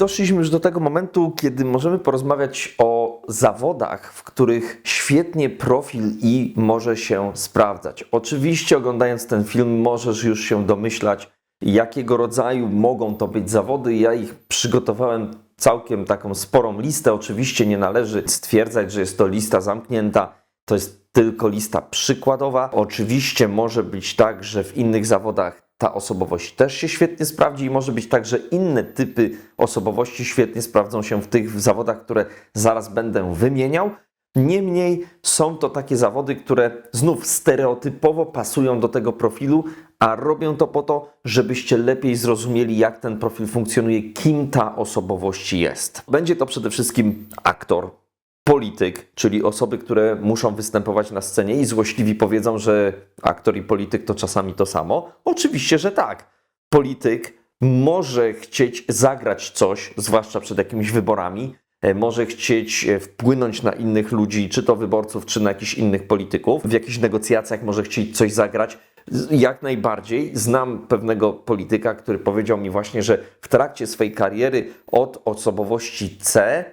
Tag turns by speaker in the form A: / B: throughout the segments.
A: doszliśmy już do tego momentu, kiedy możemy porozmawiać o zawodach, w których świetnie profil i może się sprawdzać. Oczywiście, oglądając ten film, możesz już się domyślać, jakiego rodzaju mogą to być zawody. Ja ich przygotowałem całkiem taką sporą listę. Oczywiście nie należy stwierdzać, że jest to lista zamknięta. To jest tylko lista przykładowa. Oczywiście może być tak, że w innych zawodach ta osobowość też się świetnie sprawdzi i może być tak, że inne typy osobowości świetnie sprawdzą się w tych zawodach, które zaraz będę wymieniał. Niemniej są to takie zawody, które znów stereotypowo pasują do tego profilu, a robią to po to, żebyście lepiej zrozumieli, jak ten profil funkcjonuje, kim ta osobowość jest. Będzie to przede wszystkim aktor, polityk, czyli osoby, które muszą występować na scenie i złośliwi powiedzą, że aktor i polityk to czasami to samo. Oczywiście, że tak. Polityk może chcieć zagrać coś, zwłaszcza przed jakimiś wyborami, e, może chcieć e, wpłynąć na innych ludzi, czy to wyborców, czy na jakichś innych polityków. W jakichś negocjacjach może chcieć coś zagrać. Jak najbardziej znam pewnego polityka, który powiedział mi właśnie, że w trakcie swojej kariery od osobowości C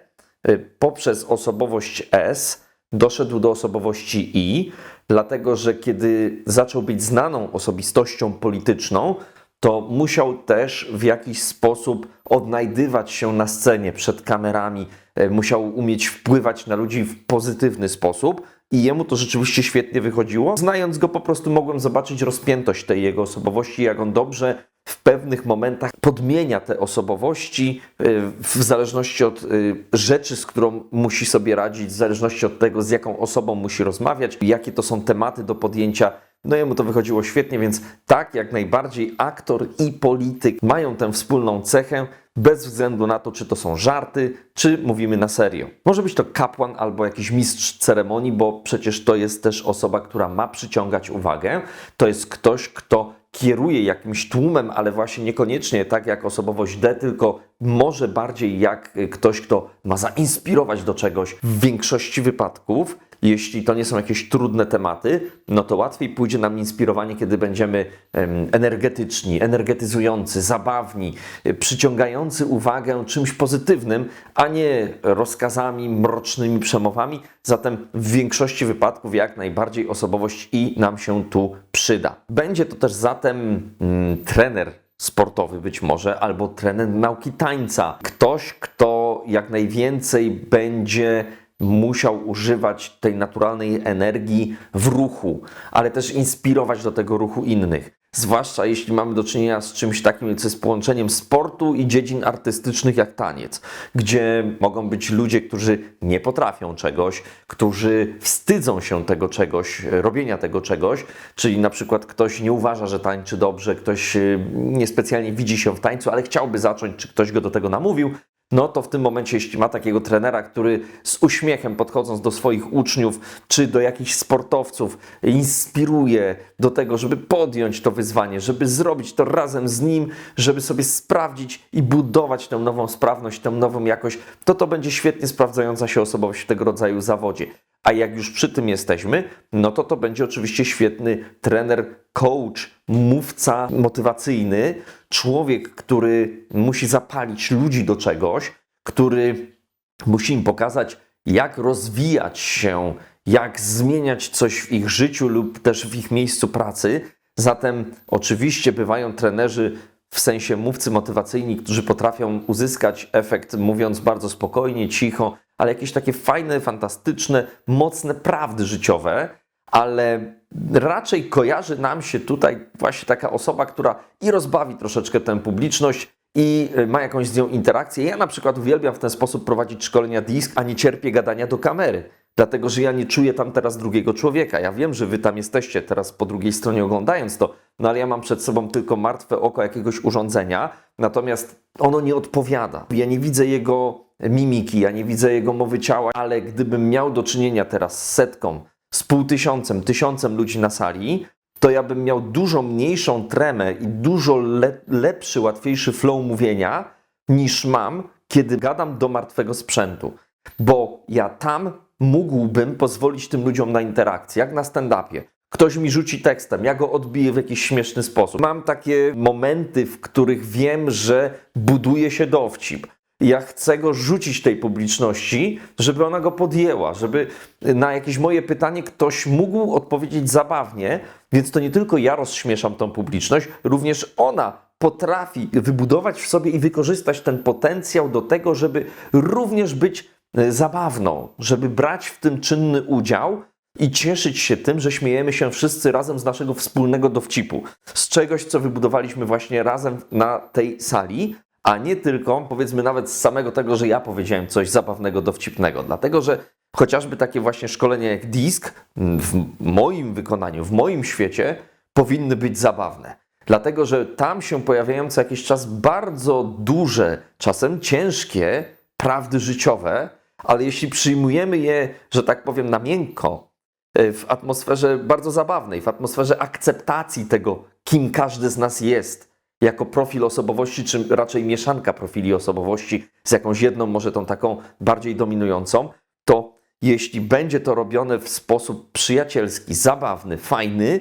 A: poprzez osobowość S doszedł do osobowości I, dlatego że kiedy zaczął być znaną osobistością polityczną, to musiał też w jakiś sposób odnajdywać się na scenie przed kamerami, e, musiał umieć wpływać na ludzi w pozytywny sposób i jemu to rzeczywiście świetnie wychodziło. Znając go, po prostu mogłem zobaczyć rozpiętość tej jego osobowości, jak on dobrze w pewnych momentach podmienia te osobowości y, w zależności od y, rzeczy, z którą musi sobie radzić, w zależności od tego, z jaką osobą musi rozmawiać, jakie to są tematy do podjęcia. No jemu to wychodziło świetnie, więc tak, jak najbardziej aktor i polityk mają tę wspólną cechę, bez względu na to, czy to są żarty, czy mówimy na serio. Może być to kapłan albo jakiś mistrz ceremonii, bo przecież to jest też osoba, która ma przyciągać uwagę. To jest ktoś, kto kieruje jakimś tłumem, ale właśnie niekoniecznie tak jak osobowość D, tylko może bardziej jak ktoś, kto ma zainspirować do czegoś. W większości wypadków, jeśli to nie są jakieś trudne tematy, no to łatwiej pójdzie nam inspirowanie, kiedy będziemy em, energetyczni, energetyzujący, zabawni, y, przyciągający uwagę czymś pozytywnym, a nie rozkazami, mrocznymi przemowami. Zatem w większości wypadków jak najbardziej osobowość I nam się tu przyda. Będzie to też zatem mm, trener sportowy być może, albo trener nauki tańca. Ktoś, kto jak najwięcej będzie musiał używać tej naturalnej energii w ruchu, ale też inspirować do tego ruchu innych. Zwłaszcza jeśli mamy do czynienia z czymś takim, co jest połączeniem sportu i dziedzin artystycznych jak taniec, gdzie mogą być ludzie, którzy nie potrafią czegoś, którzy wstydzą się tego czegoś, robienia tego czegoś, czyli na przykład ktoś nie uważa, że tańczy dobrze, ktoś y, niespecjalnie widzi się w tańcu, ale chciałby zacząć, czy ktoś go do tego namówił, no to w tym momencie, jeśli ma takiego trenera, który z uśmiechem podchodząc do swoich uczniów czy do jakichś sportowców inspiruje do tego, żeby podjąć to wyzwanie, żeby zrobić to razem z nim, żeby sobie sprawdzić i budować tę nową sprawność, tę nową jakość, to to będzie świetnie sprawdzająca się osobowość w tego rodzaju zawodzie. A jak już przy tym jesteśmy, no to to będzie oczywiście świetny trener, coach, mówca motywacyjny, człowiek, który musi zapalić ludzi do czegoś, który musi im pokazać, jak rozwijać się, jak zmieniać coś w ich życiu lub też w ich miejscu pracy. Zatem oczywiście bywają trenerzy w sensie mówcy motywacyjni, którzy potrafią uzyskać efekt mówiąc bardzo spokojnie, cicho, ale jakieś takie fajne, fantastyczne, mocne prawdy życiowe, ale raczej kojarzy nam się tutaj właśnie taka osoba, która i rozbawi troszeczkę tę publiczność, i y, ma jakąś z nią interakcję. Ja na przykład uwielbiam w ten sposób prowadzić szkolenia disk, a nie cierpię gadania do kamery. Dlatego, że ja nie czuję tam teraz drugiego człowieka. Ja wiem, że wy tam jesteście teraz po drugiej stronie oglądając to, no ale ja mam przed sobą tylko martwe oko jakiegoś urządzenia, natomiast ono nie odpowiada. Ja nie widzę jego mimiki, ja nie widzę jego mowy ciała, ale gdybym miał do czynienia teraz z setką, z półtysiącem, tysiącem ludzi na sali, to ja bym miał dużo mniejszą tremę i dużo le lepszy, łatwiejszy flow mówienia niż mam, kiedy gadam do martwego sprzętu. Bo ja tam mógłbym pozwolić tym ludziom na interakcję, jak na stand-upie. Ktoś mi rzuci tekstem, ja go odbiję w jakiś śmieszny sposób. Mam takie momenty, w których wiem, że buduje się dowcip. Ja chcę go rzucić tej publiczności, żeby ona go podjęła, żeby na jakieś moje pytanie ktoś mógł odpowiedzieć zabawnie, więc to nie tylko ja rozśmieszam tą publiczność, również ona potrafi wybudować w sobie i wykorzystać ten potencjał do tego, żeby również być e, zabawną, żeby brać w tym czynny udział i cieszyć się tym, że śmiejemy się wszyscy razem z naszego wspólnego dowcipu, z czegoś, co wybudowaliśmy właśnie razem na tej sali, a nie tylko, powiedzmy, nawet z samego tego, że ja powiedziałem coś zabawnego, dowcipnego. Dlatego, że chociażby takie właśnie szkolenia jak DISK w moim wykonaniu, w moim świecie powinny być zabawne. Dlatego, że tam się pojawiają co jakiś czas bardzo duże, czasem ciężkie prawdy życiowe, ale jeśli przyjmujemy je, że tak powiem, na miękko, e, w atmosferze bardzo zabawnej, w atmosferze akceptacji tego, kim każdy z nas jest, jako profil osobowości, czy raczej mieszanka profili osobowości z jakąś jedną, może tą taką bardziej dominującą, to jeśli będzie to robione w sposób przyjacielski, zabawny, fajny,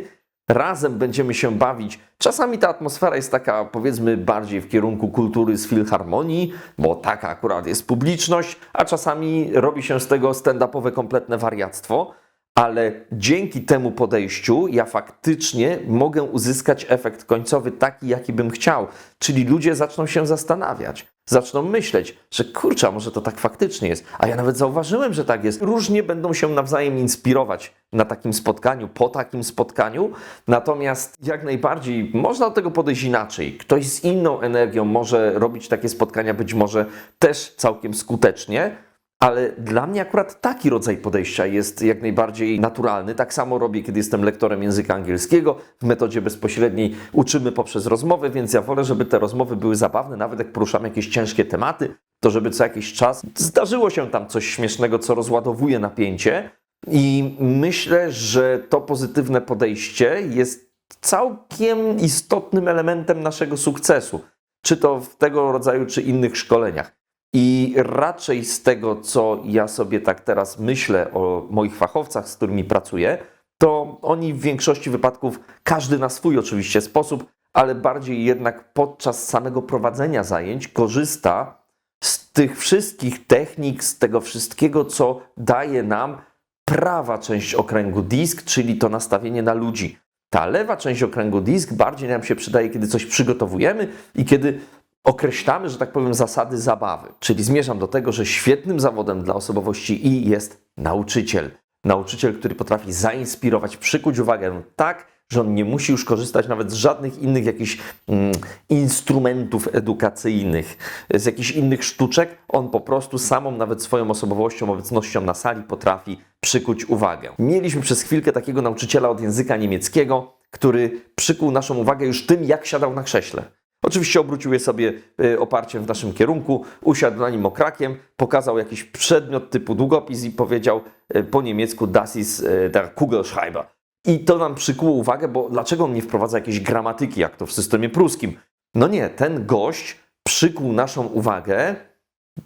A: razem będziemy się bawić. Czasami ta atmosfera jest taka, powiedzmy, bardziej w kierunku kultury z filharmonii, bo taka akurat jest publiczność, a czasami robi się z tego stand-upowe kompletne wariactwo. Ale dzięki temu podejściu ja faktycznie mogę uzyskać efekt końcowy taki, jaki bym chciał. Czyli ludzie zaczną się zastanawiać, zaczną myśleć, że kurczę, może to tak faktycznie jest. A ja nawet zauważyłem, że tak jest. Różnie będą się nawzajem inspirować na takim spotkaniu, po takim spotkaniu. Natomiast jak najbardziej można do tego podejść inaczej. Ktoś z inną energią może robić takie spotkania, być może też całkiem skutecznie. Ale dla mnie akurat taki rodzaj podejścia jest jak najbardziej naturalny. Tak samo robię, kiedy jestem lektorem języka angielskiego. W metodzie bezpośredniej uczymy poprzez rozmowy, więc ja wolę, żeby te rozmowy były zabawne, nawet jak poruszamy jakieś ciężkie tematy, to żeby co jakiś czas zdarzyło się tam coś śmiesznego, co rozładowuje napięcie. I myślę, że to pozytywne podejście jest całkiem istotnym elementem naszego sukcesu. Czy to w tego rodzaju, czy innych szkoleniach. I raczej z tego, co ja sobie tak teraz myślę o moich fachowcach, z którymi pracuję, to oni w większości wypadków, każdy na swój oczywiście sposób, ale bardziej jednak podczas samego prowadzenia zajęć korzysta z tych wszystkich technik, z tego wszystkiego, co daje nam prawa część okręgu disk, czyli to nastawienie na ludzi. Ta lewa część okręgu disk bardziej nam się przydaje, kiedy coś przygotowujemy i kiedy określamy, że tak powiem, zasady zabawy. Czyli zmierzam do tego, że świetnym zawodem dla osobowości I jest nauczyciel. Nauczyciel, który potrafi zainspirować, przykuć uwagę tak, że on nie musi już korzystać nawet z żadnych innych jakichś mm, instrumentów edukacyjnych, z jakichś innych sztuczek. On po prostu samą, nawet swoją osobowością, obecnością na sali potrafi przykuć uwagę. Mieliśmy przez chwilkę takiego nauczyciela od języka niemieckiego, który przykuł naszą uwagę już tym, jak siadał na krześle. Oczywiście obrócił je sobie y, oparciem w naszym kierunku, usiadł na nim okrakiem, pokazał jakiś przedmiot typu długopis i powiedział y, po niemiecku Das ist y, der Kugelschreiber. I to nam przykuło uwagę, bo dlaczego on nie wprowadza jakiejś gramatyki, jak to w systemie pruskim? No nie, ten gość przykuł naszą uwagę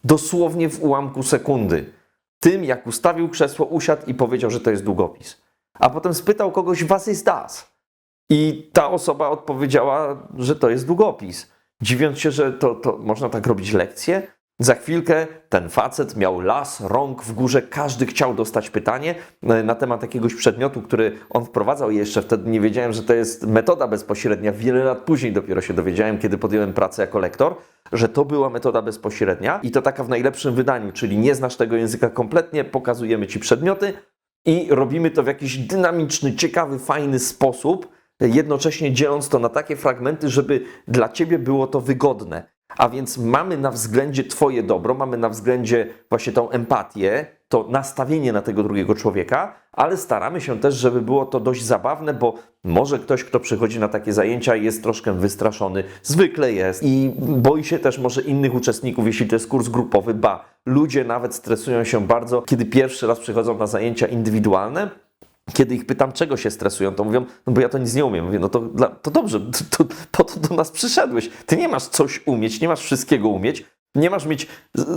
A: dosłownie w ułamku sekundy. Tym, jak ustawił krzesło, usiadł i powiedział, że to jest długopis. A potem spytał kogoś, was ist das? I ta osoba odpowiedziała, że to jest długopis. Dziwiąc się, że to, to można tak robić lekcje. Za chwilkę ten facet miał las rąk w górze, każdy chciał dostać pytanie e, na temat jakiegoś przedmiotu, który on wprowadzał. Jeszcze wtedy nie wiedziałem, że to jest metoda bezpośrednia. Wiele lat później dopiero się dowiedziałem, kiedy podjąłem pracę jako lektor, że to była metoda bezpośrednia i to taka w najlepszym wydaniu, czyli nie znasz tego języka kompletnie, pokazujemy ci przedmioty i robimy to w jakiś dynamiczny, ciekawy, fajny sposób jednocześnie dzieląc to na takie fragmenty, żeby dla ciebie było to wygodne. A więc mamy na względzie Twoje dobro, mamy na względzie właśnie tą empatię, to nastawienie na tego drugiego człowieka, ale staramy się też, żeby było to dość zabawne, bo może ktoś, kto przychodzi na takie zajęcia, jest troszkę wystraszony, zwykle jest i boi się też może innych uczestników, jeśli to jest kurs grupowy, ba, ludzie nawet stresują się bardzo, kiedy pierwszy raz przychodzą na zajęcia indywidualne, kiedy ich pytam, czego się stresują, to mówią, no bo ja to nic nie umiem. Mówię, no to, dla, to dobrze, to, to, po to do nas przyszedłeś. Ty nie masz coś umieć, nie masz wszystkiego umieć, nie masz mieć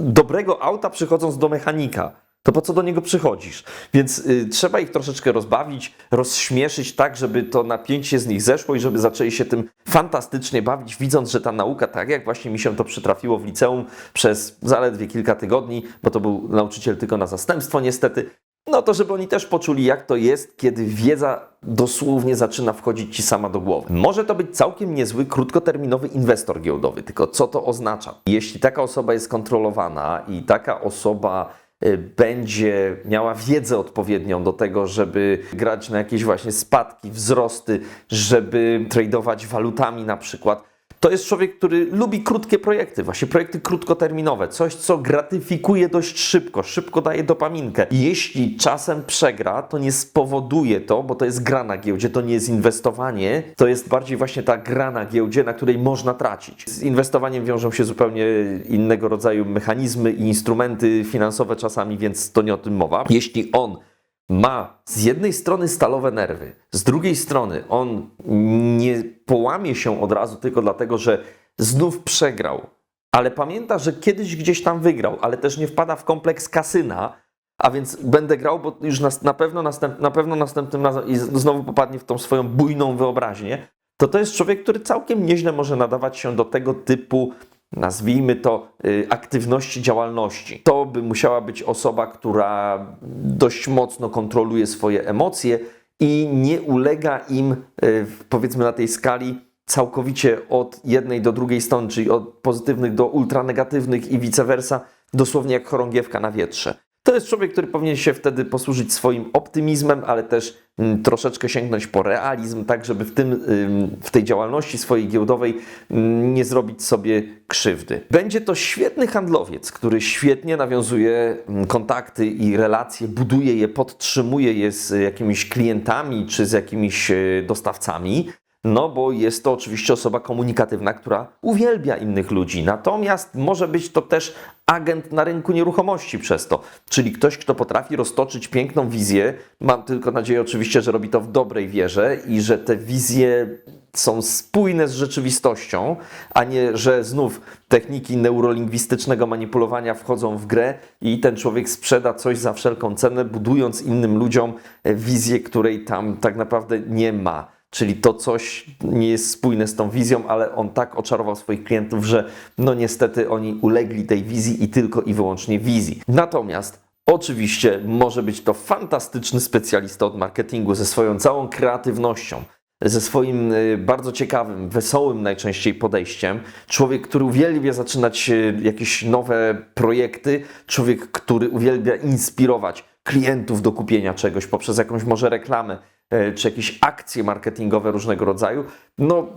A: dobrego auta przychodząc do mechanika. to po co do niego przychodzisz? Więc y, trzeba ich troszeczkę rozbawić, rozśmieszyć tak, żeby to napięcie z nich zeszło i żeby zaczęli się tym fantastycznie bawić, widząc, że ta nauka, tak jak właśnie mi się to przytrafiło w liceum przez zaledwie kilka tygodni, bo to był nauczyciel tylko na zastępstwo niestety, no to żeby oni też poczuli, jak to jest, kiedy wiedza dosłownie zaczyna wchodzić ci sama do głowy. Może to być całkiem niezły, krótkoterminowy inwestor giełdowy, tylko co to oznacza? Jeśli taka osoba jest kontrolowana i taka osoba y, będzie miała wiedzę odpowiednią do tego, żeby grać na jakieś właśnie spadki, wzrosty, żeby tradować walutami na przykład, to jest człowiek, który lubi krótkie projekty, właśnie projekty krótkoterminowe, coś, co gratyfikuje dość szybko, szybko daje dopaminkę. Jeśli czasem przegra, to nie spowoduje to, bo to jest gra na giełdzie, to nie jest inwestowanie, to jest bardziej właśnie ta gra na giełdzie, na której można tracić. Z inwestowaniem wiążą się zupełnie innego rodzaju mechanizmy i instrumenty finansowe czasami, więc to nie o tym mowa. Jeśli on ma z jednej strony stalowe nerwy, z drugiej strony on nie połamie się od razu tylko dlatego, że znów przegrał, ale pamięta, że kiedyś gdzieś tam wygrał, ale też nie wpada w kompleks kasyna, a więc będę grał, bo już nas, na, pewno następ, na pewno następnym razem i znowu popadnie w tą swoją bujną wyobraźnię, to to jest człowiek, który całkiem nieźle może nadawać się do tego typu nazwijmy to, y, aktywności, działalności. To by musiała być osoba, która dość mocno kontroluje swoje emocje i nie ulega im, y, powiedzmy na tej skali, całkowicie od jednej do drugiej strony, czyli od pozytywnych do ultranegatywnych i vice versa, dosłownie jak chorągiewka na wietrze. To jest człowiek, który powinien się wtedy posłużyć swoim optymizmem, ale też mm, troszeczkę sięgnąć po realizm, tak żeby w, tym, ym, w tej działalności swojej giełdowej mm, nie zrobić sobie krzywdy. Będzie to świetny handlowiec, który świetnie nawiązuje mm, kontakty i relacje, buduje je, podtrzymuje je z jakimiś klientami czy z jakimiś e, dostawcami. No, bo jest to oczywiście osoba komunikatywna, która uwielbia innych ludzi. Natomiast może być to też agent na rynku nieruchomości przez to. Czyli ktoś, kto potrafi roztoczyć piękną wizję. Mam tylko nadzieję oczywiście, że robi to w dobrej wierze i że te wizje są spójne z rzeczywistością, a nie, że znów techniki neurolingwistycznego manipulowania wchodzą w grę i ten człowiek sprzeda coś za wszelką cenę, budując innym ludziom wizję, której tam tak naprawdę nie ma. Czyli to coś nie jest spójne z tą wizją, ale on tak oczarował swoich klientów, że no niestety oni ulegli tej wizji i tylko i wyłącznie wizji. Natomiast oczywiście może być to fantastyczny specjalista od marketingu ze swoją całą kreatywnością, ze swoim y, bardzo ciekawym, wesołym najczęściej podejściem. Człowiek, który uwielbia zaczynać y, jakieś nowe projekty, człowiek, który uwielbia inspirować klientów do kupienia czegoś poprzez jakąś może reklamę czy jakieś akcje marketingowe różnego rodzaju. No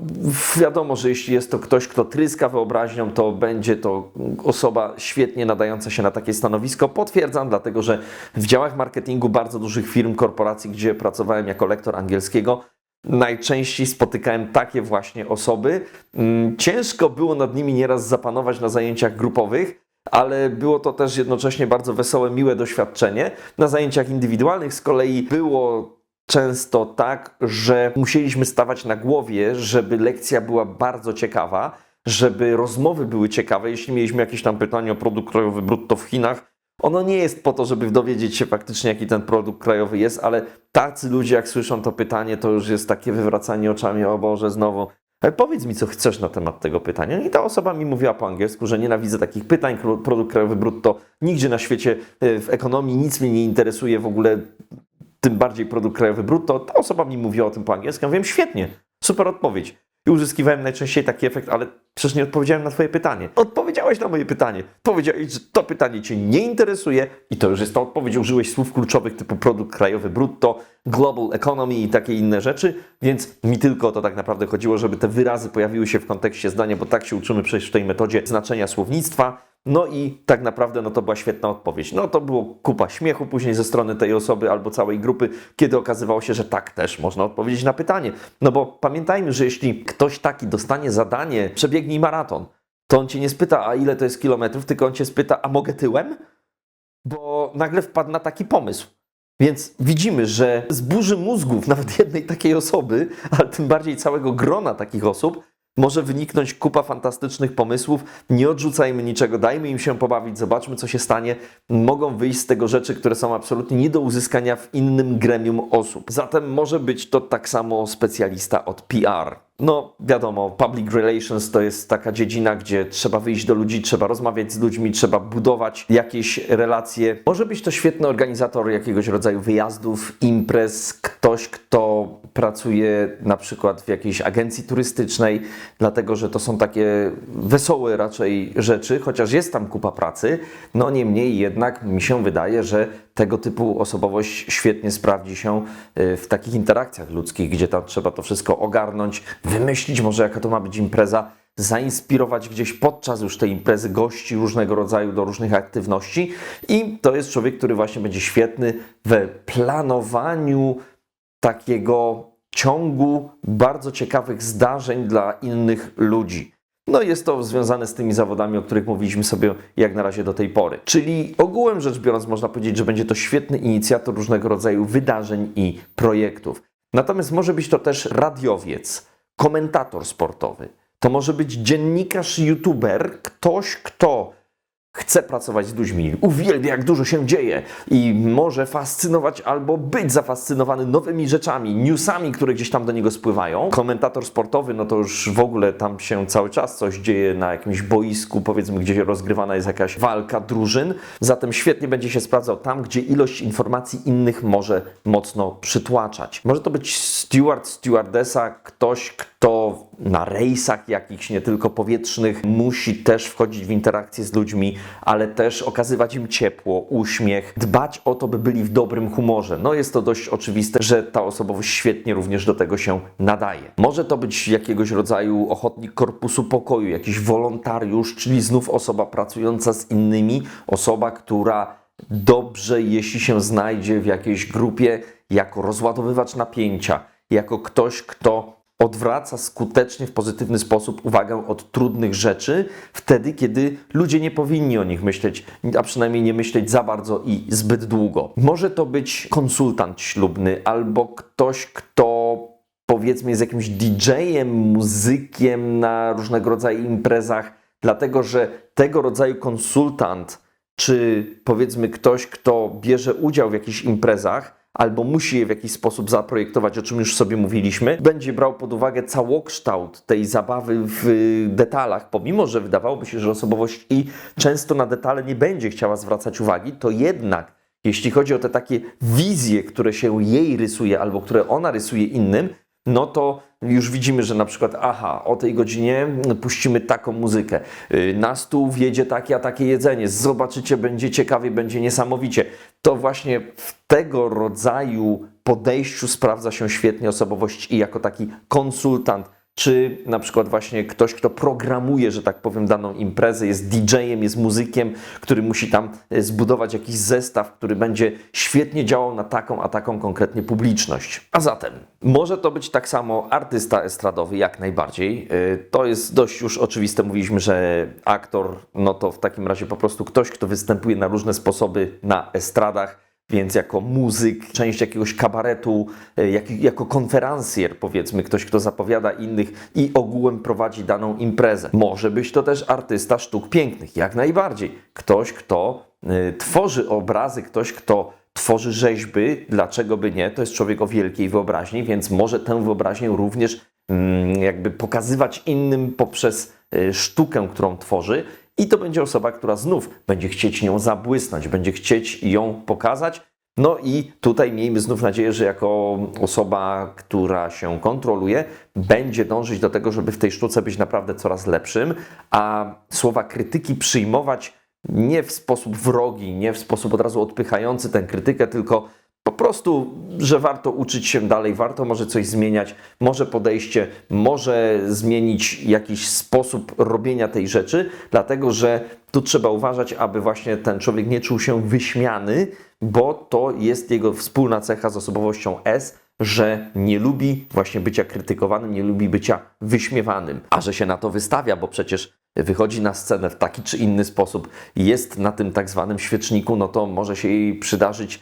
A: wiadomo, że jeśli jest to ktoś, kto tryska wyobraźnią, to będzie to osoba świetnie nadająca się na takie stanowisko. Potwierdzam, dlatego że w działach marketingu bardzo dużych firm, korporacji, gdzie pracowałem jako lektor angielskiego, najczęściej spotykałem takie właśnie osoby. Mm, Ciężko było nad nimi nieraz zapanować na zajęciach grupowych, ale było to też jednocześnie bardzo wesołe, miłe doświadczenie. Na zajęciach indywidualnych z kolei było często tak, że musieliśmy stawać na głowie, żeby lekcja była bardzo ciekawa, żeby rozmowy były ciekawe. Jeśli mieliśmy jakieś tam pytanie o produkt krajowy brutto w Chinach, ono nie jest po to, żeby dowiedzieć się faktycznie, jaki ten produkt krajowy jest, ale tacy ludzie, jak słyszą to pytanie, to już jest takie wywracanie oczami, o Boże, znowu. Ale powiedz mi, co chcesz na temat tego pytania. I ta osoba mi mówiła po angielsku, że nienawidzę takich pytań, produkt krajowy brutto. Nigdzie na świecie e, w ekonomii nic mnie nie interesuje w ogóle, tym bardziej produkt krajowy brutto. Ta osoba mi mówiła o tym po angielsku. Ja mówiłem, świetnie, super odpowiedź. I uzyskiwałem najczęściej taki efekt, ale przecież nie odpowiedziałem na Twoje pytanie. Odpowiedziałeś na moje pytanie. Powiedziałeś, że to pytanie Cię nie interesuje i to już jest ta odpowiedź. Użyłeś słów kluczowych typu produkt krajowy brutto, global economy i takie inne rzeczy, więc mi tylko o to tak naprawdę chodziło, żeby te wyrazy pojawiły się w kontekście zdania, bo tak się uczymy przejść w tej metodzie znaczenia słownictwa. No i tak naprawdę no to była świetna odpowiedź. No to było kupa śmiechu później ze strony tej osoby albo całej grupy, kiedy okazywało się, że tak też można odpowiedzieć na pytanie. No bo pamiętajmy, że jeśli ktoś taki dostanie zadanie, przebiegnij maraton, to on cię nie spyta, a ile to jest kilometrów, tylko on cię spyta, a mogę tyłem? Bo nagle wpadł na taki pomysł. Więc widzimy, że z burzy mózgów nawet jednej takiej osoby, ale tym bardziej całego grona takich osób, może wyniknąć kupa fantastycznych pomysłów. Nie odrzucajmy niczego, dajmy im się pobawić, zobaczmy, co się stanie. Mogą wyjść z tego rzeczy, które są absolutnie nie do uzyskania w innym gremium osób. Zatem może być to tak samo specjalista od PR. No, wiadomo, public relations to jest taka dziedzina, gdzie trzeba wyjść do ludzi, trzeba rozmawiać z ludźmi, trzeba budować jakieś relacje. Może być to świetny organizator jakiegoś rodzaju wyjazdów, imprez, ktoś, kto pracuje na przykład w jakiejś agencji turystycznej, dlatego że to są takie wesołe raczej rzeczy, chociaż jest tam kupa pracy. No niemniej jednak mi się wydaje, że tego typu osobowość świetnie sprawdzi się y, w takich interakcjach ludzkich, gdzie tam trzeba to wszystko ogarnąć, wymyślić może jaka to ma być impreza, zainspirować gdzieś podczas już tej imprezy gości różnego rodzaju do różnych aktywności i to jest człowiek, który właśnie będzie świetny we planowaniu takiego ciągu bardzo ciekawych zdarzeń dla innych ludzi. No jest to związane z tymi zawodami, o których mówiliśmy sobie jak na razie do tej pory. Czyli ogółem rzecz biorąc można powiedzieć, że będzie to świetny inicjator różnego rodzaju wydarzeń i projektów. Natomiast może być to też radiowiec, komentator sportowy. To może być dziennikarz, youtuber, ktoś, kto chce pracować z ludźmi, uwielbia jak dużo się dzieje i może fascynować albo być zafascynowany nowymi rzeczami, newsami, które gdzieś tam do niego spływają. Komentator sportowy, no to już w ogóle tam się cały czas coś dzieje na jakimś boisku, powiedzmy, gdzie rozgrywana jest jakaś walka drużyn. Zatem świetnie będzie się sprawdzał tam, gdzie ilość informacji innych może mocno przytłaczać. Może to być steward, stewardesa, ktoś, kto na rejsach jakichś, nie tylko powietrznych, musi też wchodzić w interakcje z ludźmi, ale też okazywać im ciepło, uśmiech, dbać o to, by byli w dobrym humorze. No jest to dość oczywiste, że ta osobowość świetnie również do tego się nadaje. Może to być jakiegoś rodzaju ochotnik korpusu pokoju, jakiś wolontariusz, czyli znów osoba pracująca z innymi, osoba, która dobrze, jeśli się znajdzie w jakiejś grupie, jako rozładowywacz napięcia, jako ktoś, kto odwraca skutecznie w pozytywny sposób uwagę od trudnych rzeczy, wtedy, kiedy ludzie nie powinni o nich myśleć, a przynajmniej nie myśleć za bardzo i zbyt długo. Może to być konsultant ślubny albo ktoś, kto powiedzmy jest jakimś DJ-em, muzykiem na różnego rodzaju imprezach, dlatego że tego rodzaju konsultant, czy powiedzmy ktoś, kto bierze udział w jakichś imprezach, albo musi je w jakiś sposób zaprojektować, o czym już sobie mówiliśmy, będzie brał pod uwagę całokształt tej zabawy w detalach, pomimo że wydawałoby się, że osobowość i często na detale nie będzie chciała zwracać uwagi, to jednak jeśli chodzi o te takie wizje, które się jej rysuje albo które ona rysuje innym, no to już widzimy, że na przykład, aha, o tej godzinie puścimy taką muzykę, yy, na stół wjedzie takie, a takie jedzenie, zobaczycie, będzie ciekawie, będzie niesamowicie. To właśnie w tego rodzaju podejściu sprawdza się świetnie osobowość i jako taki konsultant, czy na przykład właśnie ktoś, kto programuje, że tak powiem, daną imprezę, jest DJ-em, jest muzykiem, który musi tam e, zbudować jakiś zestaw, który będzie świetnie działał na taką, a taką konkretnie publiczność. A zatem, może to być tak samo artysta estradowy, jak najbardziej. E, To jest dość już oczywiste, mówiliśmy, że aktor, no to w takim razie po prostu ktoś, kto występuje na różne sposoby na estradach, więc jako muzyk, część jakiegoś kabaretu, e, jak, jako konferencjer, powiedzmy, ktoś, kto zapowiada innych i ogółem prowadzi daną imprezę. Może być to też artysta sztuk pięknych, jak najbardziej. Ktoś, kto y, tworzy obrazy, ktoś, kto tworzy rzeźby, dlaczego by nie? To jest człowiek o wielkiej wyobraźni, więc może tę wyobraźnię również mm, jakby pokazywać innym poprzez y, sztukę, którą tworzy. I to będzie osoba, która znów będzie chcieć nią zabłysnąć, będzie chcieć ją pokazać. No i tutaj miejmy znów nadzieję, że jako osoba, która się kontroluje, będzie dążyć do tego, żeby w tej sztuce być naprawdę coraz lepszym, a słowa krytyki przyjmować nie w sposób wrogi, nie w sposób od razu odpychający tę krytykę, tylko po prostu, że warto uczyć się dalej, warto może coś zmieniać, może podejście, może zmienić jakiś sposób robienia tej rzeczy, dlatego że tu trzeba uważać, aby właśnie ten człowiek nie czuł się wyśmiany, bo to jest jego wspólna cecha z osobowością S, że nie lubi właśnie bycia krytykowanym, nie lubi bycia wyśmiewanym, a że się na to wystawia, bo przecież wychodzi na scenę w taki czy inny sposób, jest na tym tak zwanym świeczniku, no to może się jej przydarzyć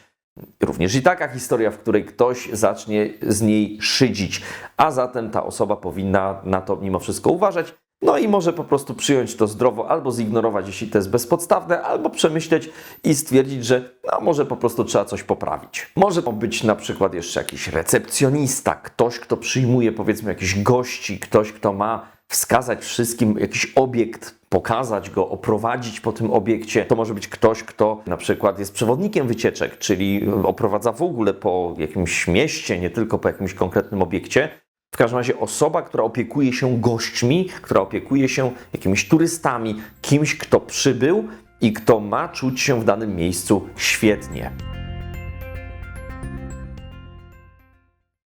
A: Również i taka historia, w której ktoś zacznie z niej szydzić, a zatem ta osoba powinna na to mimo wszystko uważać. No i może po prostu przyjąć to zdrowo, albo zignorować, jeśli to jest bezpodstawne, albo przemyśleć i stwierdzić, że no, może po prostu trzeba coś poprawić. Może to być na przykład jeszcze jakiś recepcjonista, ktoś, kto przyjmuje powiedzmy jakichś gości, ktoś, kto ma wskazać wszystkim jakiś obiekt, pokazać go, oprowadzić po tym obiekcie. To może być ktoś, kto na przykład jest przewodnikiem wycieczek, czyli oprowadza w ogóle po jakimś mieście, nie tylko po jakimś konkretnym obiekcie. W każdym razie osoba, która opiekuje się gośćmi, która opiekuje się jakimiś turystami, kimś, kto przybył i kto ma czuć się w danym miejscu świetnie.